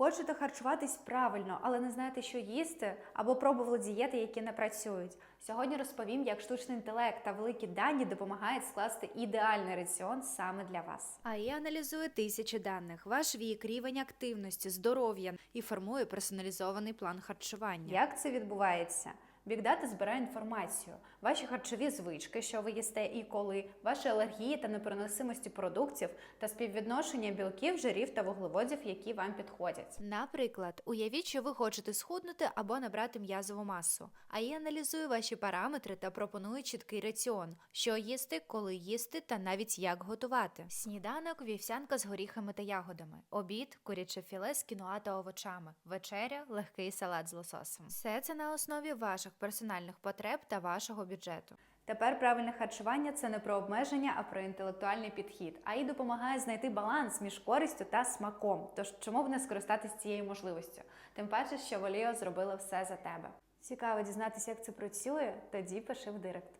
Хочете харчуватись правильно, але не знаєте, що їсти, або пробували дієти, які не працюють. Сьогодні розповім, як штучний інтелект та великі дані допомагають скласти ідеальний раціон саме для вас. АІ аналізує тисячі даних, ваш вік, рівень активності, здоров'я і формує персоналізований план харчування. Як це відбувається? Бікдата збирає інформацію, ваші харчові звички, що ви їсте і коли, ваші алергії та непереносимості продуктів та співвідношення білків, жирів та вуглеводів, які вам підходять. Наприклад, уявіть, що ви хочете схуднути або набрати м'язову масу. АІ аналізує ваші параметри та пропонує чіткий раціон, що їсти, коли їсти та навіть як готувати. Сніданок вівсянка з горіхами та ягодами, обід куряче філе з кіноа та овочами, вечеря легкий салат з лососем. Все це на основі ваших персональних потреб та вашого бюджету. Тепер правильне харчування це не про обмеження, а про інтелектуальний підхід. А й допомагає знайти баланс між користю та смаком. Тож чому б не скористатись цією можливістю? Тим паче, що Воліо зробила все за тебе. Цікаво дізнатися, як це працює? Тоді пиши в директ.